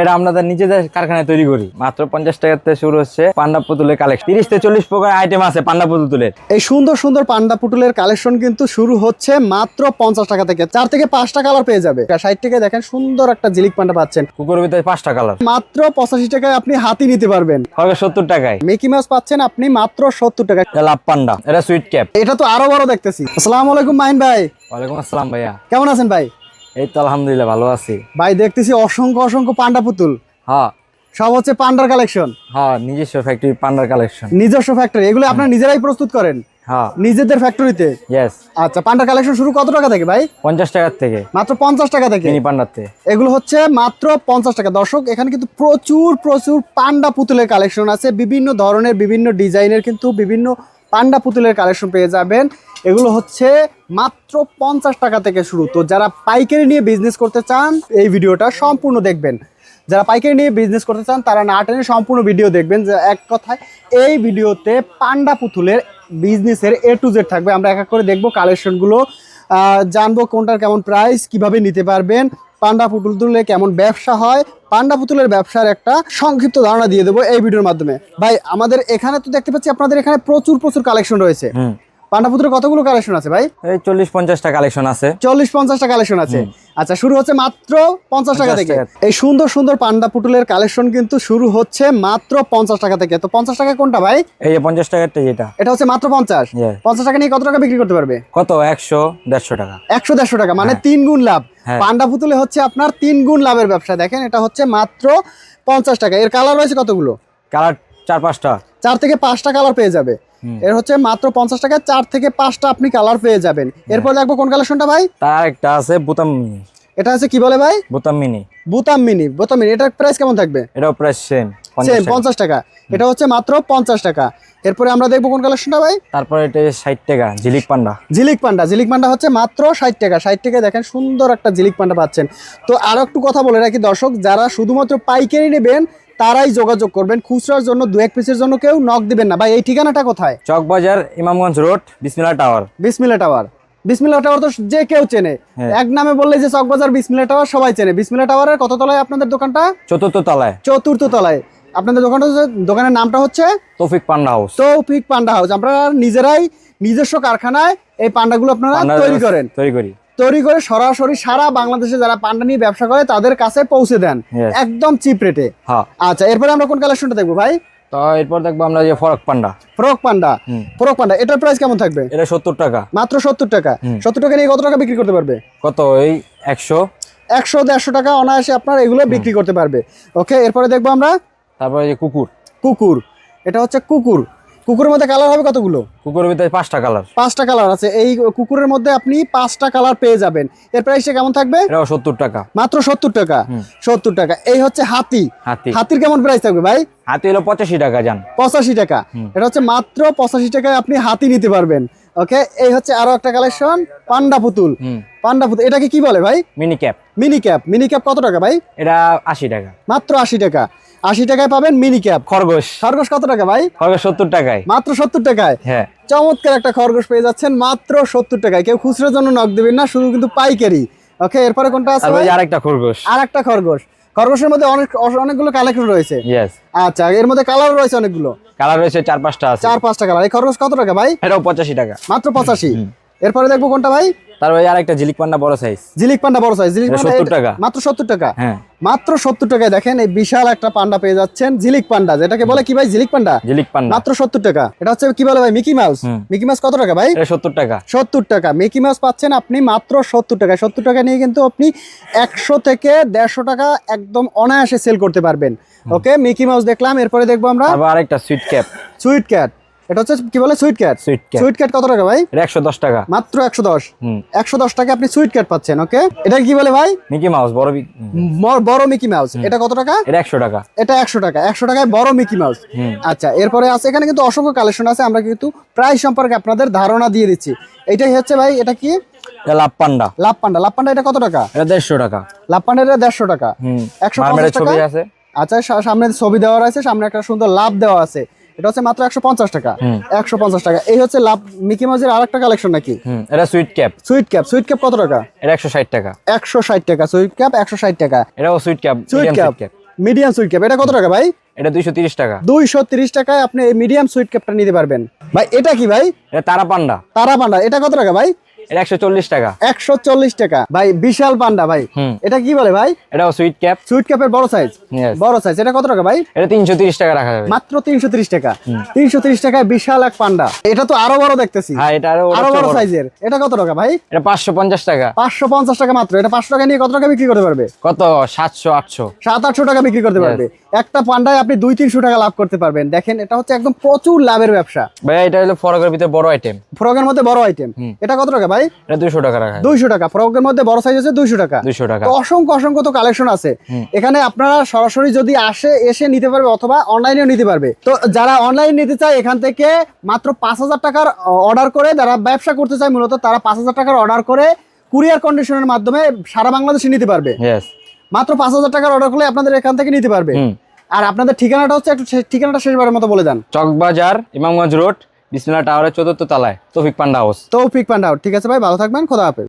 এটা আমাদের নিজেদের কারখানায় তৈরি করি। মাত্র পঞ্চাশ থেকে শুরু হচ্ছে পান্ডা পুতুলের কালেকশন তিরিশ থেকে চল্লিশ প্রকার আইটেম আছে পান্ডা পুতুলের। এই সুন্দর সুন্দর পান্ডা পুতুলের কালেকশন কিন্তু শুরু হচ্ছে মাত্র পঞ্চাশ টাকা থেকে। চার থেকে পাঁচটা কালার পেয়ে যাবে। ষাট থেকে দেখেন সুন্দর একটা জিলিক পান্ডা পাচ্ছেন। কুকুরের ভিতরে পাঁচটা কালার মাত্র পঁচাশি টাকায় আপনি হাতি নিতে পারবেন। হবে সত্তর টাকায়। মিকি মাছ পাচ্ছেন আপনি মাত্র সত্তর টাকায়। Love panda. এটা সুইট ক্যাপ এটা তো আরও বড় দেখতেছি। আসসালামু আলাইকুম মাইন ভাই। ওয়ালাইকুম আসসালাম ভাইয়া। কেমন আছেন ভাই? এই তো আলহামদুলিল্লাহ ভালো আছি। ভাই দেখতেছি অসংখ্য অসংখ্য পান্ডা পুতুল। হ্যাঁ। সব হচ্ছে পান্ডার কালেকশন। হ্যাঁ নিজস্ব ফ্যাক্টরি পান্ডার কালেকশন। নিজস্ব ফ্যাক্টরি এগুলো আপনারা নিজেরাই প্রস্তুত করেন? হ্যাঁ। নিজেদের ফ্যাক্টরিতে ইয়েস আচ্ছা পান্ডার কালেকশন শুরু কত টাকা থেকে ভাই? পঞ্চাশ টাকার থেকে। মাত্র পঞ্চাশ টাকা থেকে? মিনি পান্ডাতে এগুলো হচ্ছে মাত্র পঞ্চাশ টাকা। দর্শক এখানে কিন্তু প্রচুর প্রচুর পান্ডা পুতুলের কালেকশন আছে। বিভিন্ন ধরনের বিভিন্ন ডিজাইনের কিন্তু বিভিন্ন পান্ডা পুতুলের কালেকশন পেয়ে যাবেন। এগুলো হচ্ছে মাত্র পঞ্চাশ টাকা থেকে শুরু। তো যারা পাইকারি নিয়ে বিজনেস করতে চান, এই ভিডিওটা সম্পূর্ণ দেখবেন। যারা পাইকারি নিয়ে বিজনেস করতে চান, তারা না টেনে সম্পূর্ণ ভিডিও দেখবেন যে এক কথায় এই ভিডিওতে পান্ডা পুতুলের বিজনেসের এ টু জেড থাকবে। আমরা এক এক করে দেখব কালেকশনগুলো জানব কোনটার কেমন প্রাইস কীভাবে নিতে পারবেন, পান্ডা পুতুল তুলে কেমন ব্যবসা হয় পান্ডা পুতুলের ব্যবসার একটা সংক্ষিপ্ত ধারণা দিয়ে দেবো এই ভিডিওর মাধ্যমে। ভাই, আমাদের এখানে তো দেখতে পাচ্ছি আপনাদের এখানে প্রচুর প্রচুর কালেকশন রয়েছে। হুম পান্ডা পুতুলের কতগুলো কালেকশন আছে ভাই? এই চল্লিশ পঞ্চাশটা কালেকশন আছে। চল্লিশ পঞ্চাশটা কালেকশন আছে। আচ্ছা শুরু হচ্ছে মাত্র পঞ্চাশ টাকা থেকে। এই সুন্দর সুন্দর পান্ডা পুতুলের কালেকশন কিন্তু শুরু হচ্ছে মাত্র পঞ্চাশ টাকা থেকে। তো পঞ্চাশ টাকা কোনটা ভাই? এই পঞ্চাশ টাকারটা যেটা। এটা হচ্ছে মাত্র পঞ্চাশ। পঞ্চাশ টাকা নিয়ে কত টাকা বিক্রি করতে পারবে? কত? একশো দেড়শো টাকা। একশো দেড়শো টাকা মানে তিন গুণ লাভ। হ্যাঁ। পান্ডা পুতুলে হচ্ছে আপনার তিন গুণ লাভের ব্যবসা। দেখেন এটা হচ্ছে মাত্র পঞ্চাশ টাকা। এর কালার রয়েছে কতগুলো? কালার চার পাঁচটা। চার থেকে পাঁচটা কালার পেয়ে যাবে। এর হচ্ছে মাত্র পঞ্চাশ টাকা চার থেকে পাঁচটা আপনি কালার পেয়ে যাবেন। এরপর দেখব কোন কালেকশনটা ভাই? তার একটা আছে বোতাম মিনি এটা হচ্ছে কি বলে ভাই? বোতাম মিনি বুতাম মিনি বুতাম মিনি এটার প্রাইস কেমন থাকবে? এটাও প্রায় সেম সেম পঞ্চাশ টাকা। এটা হচ্ছে মাত্র পঞ্চাশ টাকা। এরপরে আমরা দেখব কোন কালেকশনটা ভাই? তারপর এটা ষাট টাকা ঝিলিক পান্ডা। ঝিলিক পান্ডা। ঝিলিক পান্ডা হচ্ছে মাত্র ষাট টাকা। ষাট টাকায় দেখেন সুন্দর একটা ঝিলিক পান্ডা পাচ্ছেন। তো আরও একটু কথা বলে রাখি দর্শক যারা শুধুমাত্র পাইকারি নেবেন তারাই যোগাযোগ করবেন। খুচরার জন্য দু এক পিসের জন্য কেউ নক দিবেন না। ভাই এই ঠিকানাটা কোথায়? Chawkbazar Imamganj road Bismillah tower. Bismillah tower. Bismillah tower তো যে কেউ চেনে। হ্যাঁ। এক নামে বললে যে চকবাজার বিসমিল্লা টাওয়ার সবাই চেনে। বিসমিল্লা টাওয়ারের কত তলায় আপনাদের দোকানটা? চতুর্থ তলায়। চতুর্থ তলায়। আপনাদের দোকানটা দোকানের নামটা হচ্ছে Toufik panda house. Toufik panda house. আপনারা নিজেরাই নিজস্ব কারখানায় এই পান্ডাগুলো আপনারা তৈরি করেন। তৈরি করি। তৈরি করে সরাসরি সারা বাংলাদেশে যারা পান্ডা নিয়ে ব্যবসা করে তাদের কাছে পৌঁছে দেন। একদম চিপ রেটে আচ্ছা এরপরে আমরা কোন কালেকশনটা দেখব ভাই? তো এরপর দেখব আমরা যে frock panda. Frock panda. Frock panda এটার প্রাইস কেমন থাকবে? এটা সত্তর টাকা। মাত্র সত্তর টাকা। সত্তর টাকা নিয়ে কত টাকা বিক্রি করতে পারবে? কত? এই একশো। একশো দেড়শো টাকা অনায়াসে আপনার এগুলো বিক্রি করতে পারবে। ওকে এরপরে দেখব আমরা তারপরে যে কুকুর। কুকুর। এটা হচ্ছে কুকুর। কুকুরের মধ্যে কালার হবে কতগুলো? কুকুরের ভিতরে পাঁচটা কালার পাঁচটা কালার আছে। এই কুকুরের মধ্যে আপনি পাঁচটা কালার পেয়ে যাবেন। এর প্রাইসটা কেমন থাকবে? সত্তর টাকা। মাত্র সত্তর টাকা। সত্তর টাকা। এই হচ্ছে হাতি। হাতি। হাতির কেমন প্রাইস থাকবে ভাই? হাতি হলো পঁচাশি টাকা যান পঁচাশি টাকা। এটা হচ্ছে মাত্র পঁচাশি টাকায় আপনি হাতি নিতে পারবেন। ওকে এই হচ্ছে আরও একটা কালেকশন পান্ডা পুতুল। পান্ডা পুতুল। এটাকে কি বলে ভাই? Mini cap mini cap mini cap কত টাকা ভাই? এটা আশি টাকা। মাত্র আশি টাকা। আশি টাকায় পাবেন মিনি ক্যাপ খরগোশ। খরগোশ কত টাকা ভাই? খরগোশ সত্তর টাকায়। মাত্র সত্তর টাকায়? হ্যাঁ। চমৎকার একটা খরগোশ পেয়ে যাচ্ছেন মাত্র সত্তর টাকায়। কেউ খুচরোর জন্য নক দেবেন না শুধু কিন্তু পাইকারি। ওকে এরপরে কোনটা আছে যে আরেকটা খরগোশ। আর একটা খরগোশ। খরগোশের মধ্যে অনেক অনেকগুলো কালেকশন রয়েছে। আচ্ছা এর মধ্যে কালার রয়েছে অনেকগুলো। কালার রয়েছে চার পাঁচটা আছে। চার পাঁচটা কালার এই খরগোশ কত টাকা ভাই? এটাও পঁচাশি টাকা। মাত্র পঁচাশি। এরপরে দেখব কোনটা ভাই? তারপরে পান্ডা বড় সাইজ জিলিক পান্ডা বড় সাইজ জিলিক পান্ডা 70 টাকা। মাত্র সত্তর টাকা। হ্যাঁ। মাত্র সত্তর টাকায় দেখেন এই বিশাল একটা পান্ডা পেয়ে যাচ্ছেন ঝিলিক পান্ডা যেটাকে বলে কি ভাই? পান্ডা? পান্ডা। মাত্র টাকা। এটা হচ্ছে কি বলে ভাই? Mickey mouse. মিকি মাউস কত টাকা ভাই? এটা টাকা। সত্তর টাকা। মিকি মাউস পাচ্ছেন আপনি মাত্র সত্তর টাকা সত্তর টাকা নিয়ে কিন্তু আপনি একশো থেকে দেড়শো টাকা একদম অনায়াসে সেল করতে পারবেন। ওকে মিকি মাউস দেখলাম এরপরে দেখব আমরা আরেকটা সুইট ক্যাপ সুইট ক্যাট এটা হচ্ছে কি বলে সুইট ক্যাট সুইট ক্যাট কত টাকা ভাই? একশো দশ টাকা। মাত্র একশো দশ। একশো দশ টাকা আপনি সুইট ক্যাট পাচ্ছেন ওকে এটা কি বলে ভাই? মিকি মাউস বড় বড় মিকি মাউস এটা কত টাকা? এটা একশো টাকা। এটা একশো টাকা। একশো টাকায় বড় মিকি মাউস আচ্ছা এরপরে আছে এখানে কিন্তু অসংখ্য কালেকশন আছে আমরা কিন্তু প্রায় সম্পর্কে আপনাদের ধারণা দিয়ে দিচ্ছি। এটাই হচ্ছে ভাই এটা কি? Love panda love panda love panda এটা কত টাকা? এটা দেড়শো টাকা। লাভ পান্ডা এটা দেড়শো টাকা। একশো টাকা আছে। আচ্ছা সামনে ছবি দেওয়া আছে সামনে একটা সুন্দর লাভ দেওয়া আছে। এটা হচ্ছে মাত্র একশো পঞ্চাশ টাকা। একশো পঞ্চাশ টাকা। এই হচ্ছে লাভ মিকি মাউজের আর একটা কালেকশন নাকি? এটা sweet cap. Sweet cap. Sweet cap কত টাকা? এটা একশো ষাট টাকা। একশো ষাট টাকা। সুইট ক্যাপ একশো ষাট টাকা। এটাও sweet cap sweet cap. Medium sweet cap. এটা কত টাকা ভাই? এটা দুইশো তিরিশ টাকা। দুইশো তিরিশ টাকায় আপনি এই মিডিয়াম সুইট ক্যাপটা নিতে পারবেন। ভাই এটা কি ভাই? এটা তারা পান্ডা তারা পান্ডা এটা কত টাকা ভাই? এটা একশো চল্লিশ টাকা। একশো চল্লিশ টাকা। ভাই বিশাল পান্ডা ভাই। এটা কি বলে ভাই? এটাও সুইট ক্যাপ সুইট ক্যাপের বড় সাইজ বড় সাইজ এটা কত টাকা ভাই? এটা তিনশো তিরিশ টাকা রাখা যাবে। মাত্র তিনশো তিরিশ টাকা। তিনশো তিরিশ টাকায় বিশাল এক পান্ডা। এটা তো আরও বড় দেখতেছি। হ্যাঁ এটা আরও আরও বড় সাইজের এটা কত টাকা ভাই? এটা পাঁচশো পঞ্চাশ টাকা। পাঁচশো পঞ্চাশ টাকা মাত্র। এটা পাঁচশো টাকা নিয়ে কত টাকা বিক্রি করতে পারবে? কত? সাতশো আটশো। সাত আটশো টাকা বিক্রি করতে পারবে। একটা পান্ডায় আপনি দুই তিনশো টাকা লাভ করতে পারবেন। দেখেন এটা হচ্ছে একদম প্রচুর লাভের ব্যবসা। ভাই এটা হলো ফরকের ভিতরে বড় আইটেম ফ্রকের মধ্যে বড় আইটেম এটা কত টাকা ভাই? এটা দুশো টাকা রাখা যাবে দুইশো টাকা। ফ্রকের মধ্যে বড় সাইজ আছে দুইশো টাকা। দুশো টাকা। তো অসংখ্য অসংখ্য তো কালেকশন আছে। এখানে আপনারা সরাসরি যদি আসে এসে নিতে পারবে অথবা অনলাইনেও নিতে পারবে। তো যারা অনলাইন নিতে চায় এখান থেকে মাত্র পাঁচ হাজার টাকার অর্ডার করে যারা ব্যবসা করতে চায় মূলত তারা পাঁচ হাজার টাকার অর্ডার করে কুরিয়ার কন্ডিশনের মাধ্যমে সারা বাংলাদেশে নিতে পারবে। মাত্র পাঁচ হাজার টাকার অর্ডার করলে আপনাদের এখান থেকে নিতে পারবে। আর আপনাদের ঠিকানাটা হচ্ছে একটু ঠিকানাটা শেষবারের মতো বলে দেন। চকবাজার ইমামগঞ্জ রোড বিসমিল্লা টাওয়ারের চতুর্থ তলায়। Toufik panda house. Toufik panda house. ঠিক আছে ভাই, ভালো থাকবেন, খোদা হাফেজ।